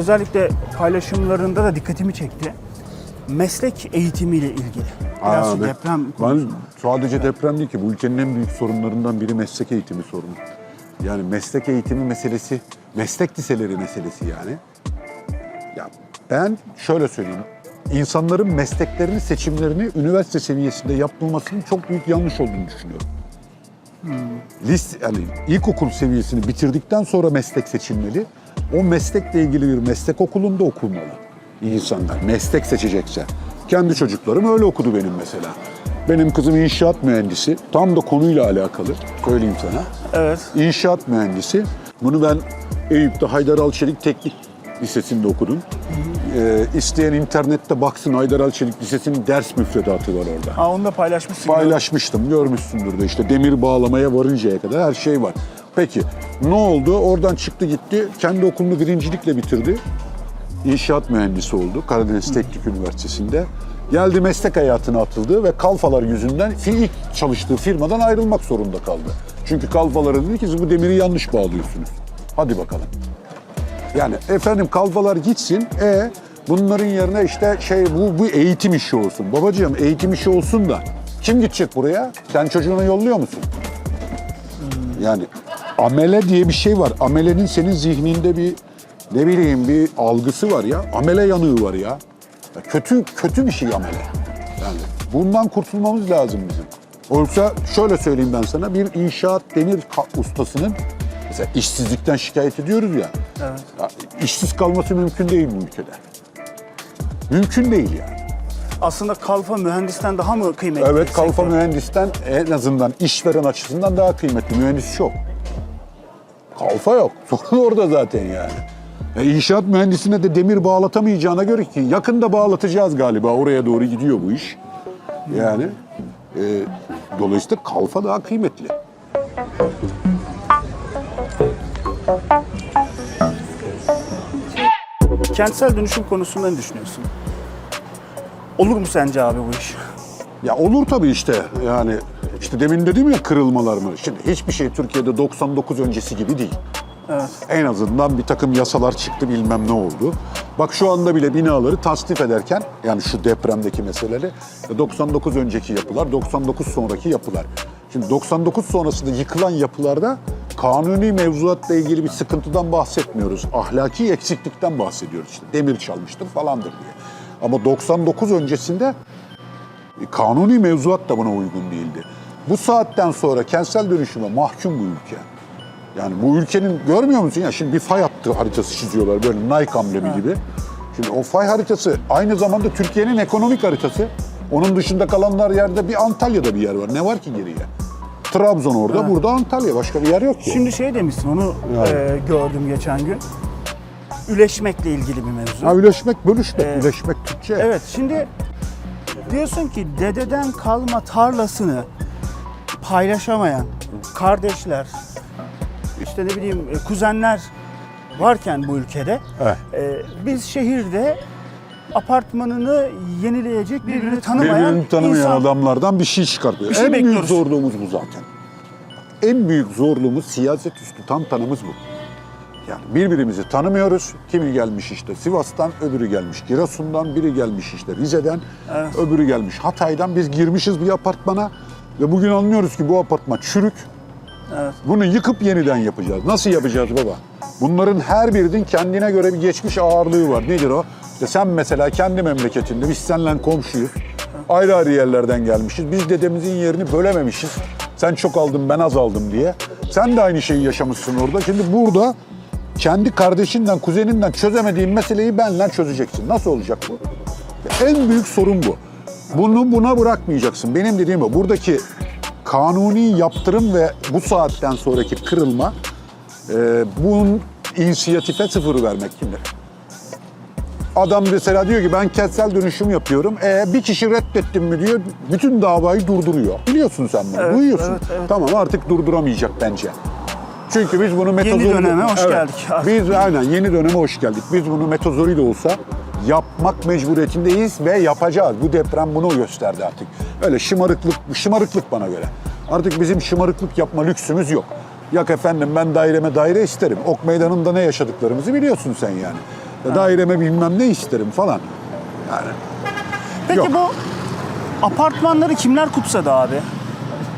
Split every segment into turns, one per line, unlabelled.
özellikle paylaşımlarında da dikkatimi çekti. Meslek eğitimiyle ilgili. Biraz
Aa,
şu deprem
Ben sadece deprem değil ki bu ülkenin en büyük sorunlarından biri meslek eğitimi sorunu. Yani meslek eğitimi meselesi, meslek liseleri meselesi yani. Ya ben şöyle söyleyeyim. İnsanların mesleklerini, seçimlerini üniversite seviyesinde yapılmasının çok büyük yanlış olduğunu düşünüyorum. Lis, yani ilkokul seviyesini bitirdikten sonra meslek seçilmeli. O meslekle ilgili bir meslek okulunda okunmalı insanlar. Meslek seçecekse. Kendi çocuklarım öyle okudu benim mesela. Benim kızım inşaat mühendisi. Tam da konuyla alakalı. Söyleyeyim sana.
Evet.
İnşaat mühendisi. Bunu ben Eyüp'te Haydar Alçelik Teknik Lisesi'nde okudum. Ee, isteyen internette baksın Haydar Alçelik Lisesi'nin ders müfredatı var orada.
Ha onu da paylaşmışsın.
Paylaşmıştım, görmüşsündür de işte demir bağlamaya varıncaya kadar her şey var. Peki ne oldu? Oradan çıktı gitti, kendi okulunu birincilikle bitirdi. İnşaat mühendisi oldu Karadeniz Teknik Üniversitesi'nde. Geldi meslek hayatına atıldı ve kalfalar yüzünden ilk çalıştığı firmadan ayrılmak zorunda kaldı. Çünkü kalfalara dedi ki siz bu demiri yanlış bağlıyorsunuz. Hadi bakalım. Yani efendim kalfalar gitsin, e bunların yerine işte şey bu bu eğitim işi olsun. Babacığım eğitim işi olsun da kim gidecek buraya? Sen çocuğunu yolluyor musun? Yani amele diye bir şey var. Amelenin senin zihninde bir ne bileyim bir algısı var ya. Amele yanığı var ya. Ya kötü kötü bir şey amele. Yani bundan kurtulmamız lazım bizim. Oysa şöyle söyleyeyim ben sana bir inşaat demir ustasının mesela işsizlikten şikayet ediyoruz ya.
Evet.
ya işsiz kalması mümkün değil bu ülkede. Mümkün değil yani.
Aslında kalfa mühendisten daha mı kıymetli?
Evet kalfa mühendisten en azından işveren açısından daha kıymetli. Mühendis çok. Kalfa yok. Sorun orada zaten yani. E, inşaat mühendisine de demir bağlatamayacağına göre ki yakında bağlatacağız galiba. Oraya doğru gidiyor bu iş. Yani e, dolayısıyla kalfa daha kıymetli.
Kentsel dönüşüm konusunda ne düşünüyorsun? Olur mu sence abi bu iş?
Ya olur tabii işte yani işte demin dedim ya kırılmalar mı? Şimdi hiçbir şey Türkiye'de 99 öncesi gibi değil.
Evet.
En azından bir takım yasalar çıktı bilmem ne oldu. Bak şu anda bile binaları tasnif ederken yani şu depremdeki meseleleri 99 önceki yapılar, 99 sonraki yapılar. Şimdi 99 sonrasında yıkılan yapılarda kanuni mevzuatla ilgili bir sıkıntıdan bahsetmiyoruz. Ahlaki eksiklikten bahsediyoruz işte. Demir çalmıştır falandır diye. Ama 99 öncesinde e, kanuni mevzuat da buna uygun değildi. Bu saatten sonra kentsel dönüşüme mahkum bu ülke. Yani bu ülkenin görmüyor musun ya şimdi bir fay hattı haritası çiziyorlar böyle Nike amblemi gibi. Şimdi o fay haritası aynı zamanda Türkiye'nin ekonomik haritası. Onun dışında kalanlar yerde bir Antalya'da bir yer var. Ne var ki geriye? Trabzon orada, burada Antalya. Başka bir yer yok ki.
Şimdi şey demişsin onu
Yani.
e, gördüm geçen gün. Üleşmekle ilgili bir mevzu.
Ha, üleşmek, bölüşmek,
Ee,
üleşmek Türkçe.
Evet şimdi diyorsun ki dededen kalma tarlasını paylaşamayan kardeşler, işte ne bileyim e, kuzenler varken bu ülkede
Evet.
e, biz şehirde apartmanını yenileyecek birbirini tanımayan
Birbirini tanımayan
insan-
adamlardan bir şey çıkartıyor.
Bir şey
en büyük
bekliyoruz.
zorluğumuz bu zaten. En büyük zorluğumuz siyaset üstü tam tanımız bu. Yani birbirimizi tanımıyoruz. Kimi gelmiş işte Sivas'tan, öbürü gelmiş Giresun'dan, biri gelmiş işte Rize'den, öbürü gelmiş Hatay'dan. Biz girmişiz bir apartmana ve bugün anlıyoruz ki bu apartman çürük.
Evet.
Bunu yıkıp yeniden yapacağız. Nasıl yapacağız baba? Bunların her birinin kendine göre bir geçmiş ağırlığı var. Nedir o? İşte sen mesela kendi memleketinde, biz seninle komşuyuz. Ayrı ayrı yerlerden gelmişiz. Biz dedemizin yerini bölememişiz. Sen çok aldın, ben az aldım diye. Sen de aynı şeyi yaşamışsın orada. Şimdi burada kendi kardeşinden, kuzeninden çözemediğin meseleyi benle çözeceksin. Nasıl olacak bu? En büyük sorun bu. Bunu buna bırakmayacaksın. Benim dediğim o. Buradaki kanuni yaptırım ve bu saatten sonraki kırılma e, bunun inisiyatife sıfır vermek kimdir? Adam mesela diyor ki ben kentsel dönüşüm yapıyorum. E bir kişi reddettim mi diyor. Bütün davayı durduruyor. Biliyorsun sen bunu.
Evet,
Duyuyorsun.
evet, evet.
Tamam artık durduramayacak bence. Çünkü biz bunu metozori...
döneme hoş geldik.
Biz aynen yeni döneme hoş geldik. Biz bunu metozori de olsa yapmak mecburiyetindeyiz ve yapacağız. Bu deprem bunu gösterdi artık. Öyle şımarıklık, şımarıklık bana göre. Artık bizim şımarıklık yapma lüksümüz yok. Yok efendim ben daireme daire isterim. Ok meydanında ne yaşadıklarımızı biliyorsun sen yani. Ya daireme bilmem ne isterim falan. Yani
Peki
Yok.
bu apartmanları kimler kutsadı abi?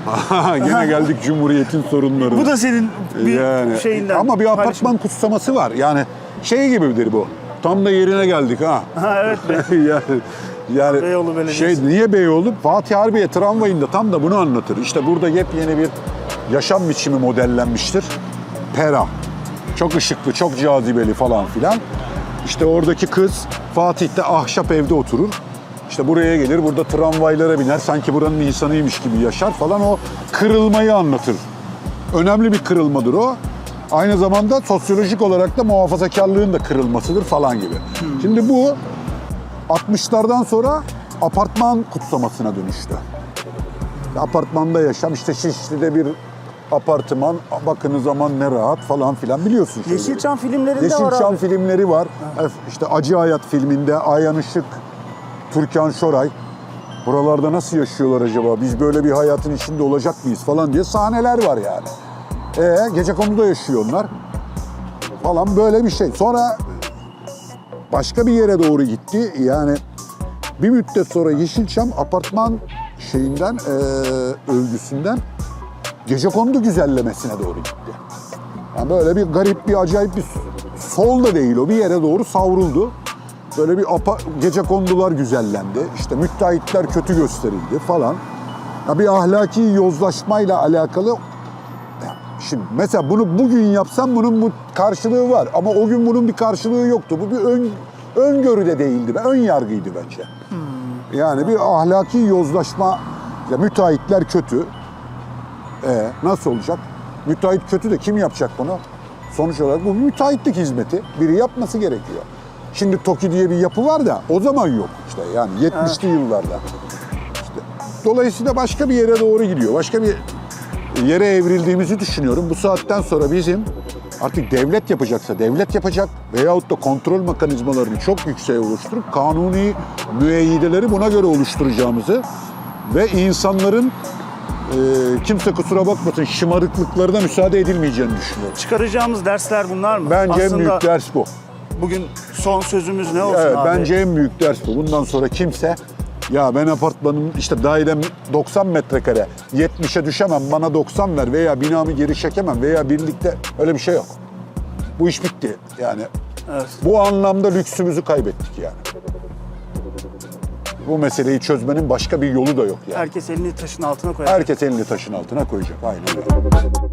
Yine geldik Cumhuriyet'in sorunları.
Bu da senin bir
yani,
şeyinden.
Ama bir apartman
paylaşım.
kutsaması var. Yani şey gibidir bu. Tam da yerine geldik ha.
Ha evet be.
yani yani
Beyoğlu Belediyesi.
şey niye Beyoğlu? Fatih Harbiye tramvayında tam da bunu anlatır. İşte burada yepyeni bir yaşam biçimi modellenmiştir. Pera. Çok ışıklı, çok cazibeli falan filan. İşte oradaki kız Fatih'te ahşap evde oturur. İşte buraya gelir, burada tramvaylara biner. Sanki buranın insanıymış gibi yaşar falan. O kırılmayı anlatır. Önemli bir kırılmadır o. Aynı zamanda sosyolojik olarak da muhafazakarlığın da kırılmasıdır falan gibi. Şimdi bu 60'lardan sonra apartman kutsamasına dönüştü. Apartmanda yaşam, işte Şişli'de bir apartman, bakınız zaman ne rahat falan filan biliyorsun. şeyleri.
Yeşilçam filmlerinde var
Yeşilçam filmleri var. İşte Acı Hayat filminde Ayhan Işık, Türkan Şoray. Buralarda nasıl yaşıyorlar acaba? Biz böyle bir hayatın içinde olacak mıyız falan diye sahneler var yani. E gece konuda yaşıyor onlar. Falan böyle bir şey. Sonra başka bir yere doğru gitti. Yani bir müddet sonra Yeşilçam apartman şeyinden, e, övgüsünden gece kondu güzellemesine doğru gitti. Yani böyle bir garip bir acayip bir sol da değil o bir yere doğru savruldu. Böyle bir apa, gece kondular güzellendi. İşte müteahhitler kötü gösterildi falan. Ya bir ahlaki yozlaşmayla alakalı Şimdi mesela bunu bugün yapsam bunun bu karşılığı var ama o gün bunun bir karşılığı yoktu. Bu bir ön, öngörü de değildi, ön yargıydı bence. Yani bir ahlaki yozlaşma, ya müteahhitler kötü. E nasıl olacak? Müteahhit kötü de kim yapacak bunu? Sonuç olarak bu müteahhitlik hizmeti. Biri yapması gerekiyor. Şimdi TOKİ diye bir yapı var da o zaman yok işte yani 70'li yıllarda. İşte, dolayısıyla başka bir yere doğru gidiyor. Başka bir yere evrildiğimizi düşünüyorum. Bu saatten sonra bizim artık devlet yapacaksa devlet yapacak veyahut da kontrol mekanizmalarını çok yükseğe oluşturup kanuni müeyyideleri buna göre oluşturacağımızı ve insanların e, kimse kusura bakmasın şımarıklıklarına müsaade edilmeyeceğini düşünüyorum.
Çıkaracağımız dersler bunlar mı?
Bence en
Aslında
büyük ders bu.
bugün son sözümüz ne olsun
Evet,
abi?
bence en büyük ders bu. Bundan sonra kimse ya ben apartmanım işte dairem 90 metrekare 70'e düşemem bana 90 ver veya binamı geri çekemem veya birlikte öyle bir şey yok. Bu iş bitti yani.
Evet.
Bu anlamda lüksümüzü kaybettik yani. Bu meseleyi çözmenin başka bir yolu da yok yani.
Herkes elini taşın altına koyar.
Herkes elini taşın altına koyacak. Aynen öyle.